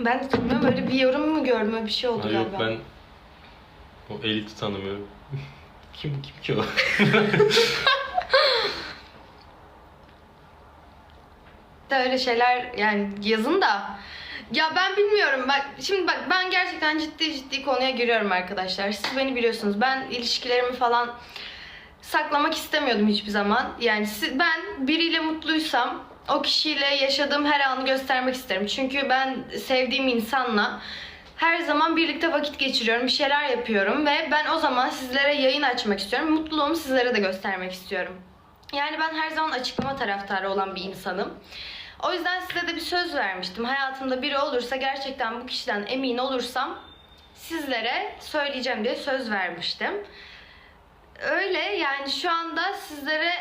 Ben de tanımıyorum. Böyle bir yorum mu gördüm? Öyle bir şey oldu Ha, galiba. yok ben o eliti tanımıyorum. kim kim ki o? de öyle şeyler yani yazın da ya ben bilmiyorum bak şimdi bak ben gerçekten ciddi ciddi konuya giriyorum arkadaşlar. Siz beni biliyorsunuz. Ben ilişkilerimi falan saklamak istemiyordum hiçbir zaman. Yani si- ben biriyle mutluysam o kişiyle yaşadığım her anı göstermek isterim. Çünkü ben sevdiğim insanla her zaman birlikte vakit geçiriyorum, bir şeyler yapıyorum ve ben o zaman sizlere yayın açmak istiyorum. Mutluluğumu sizlere de göstermek istiyorum. Yani ben her zaman açıklama taraftarı olan bir insanım. O yüzden size de bir söz vermiştim. Hayatımda biri olursa gerçekten bu kişiden emin olursam sizlere söyleyeceğim diye söz vermiştim. Öyle yani şu anda sizlere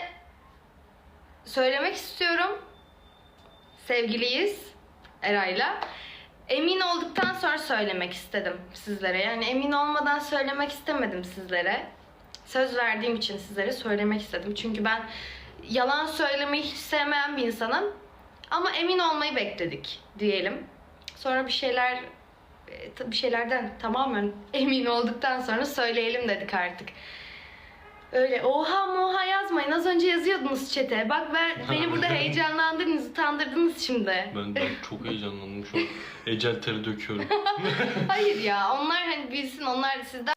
söylemek istiyorum. Sevgiliyiz Eray'la. Emin olduktan sonra söylemek istedim sizlere. Yani emin olmadan söylemek istemedim sizlere. Söz verdiğim için sizlere söylemek istedim. Çünkü ben yalan söylemeyi hiç sevmeyen bir insanım. Ama emin olmayı bekledik diyelim. Sonra bir şeyler e, bir şeylerden tamamen emin olduktan sonra söyleyelim dedik artık. Öyle oha moha yazmayın. Az önce yazıyordunuz çete. Bak ben beni burada heyecanlandırdınız, utandırdınız şimdi. Ben, ben çok heyecanlandım şu an. Ecel teri döküyorum. Hayır ya onlar hani bilsin onlar sizden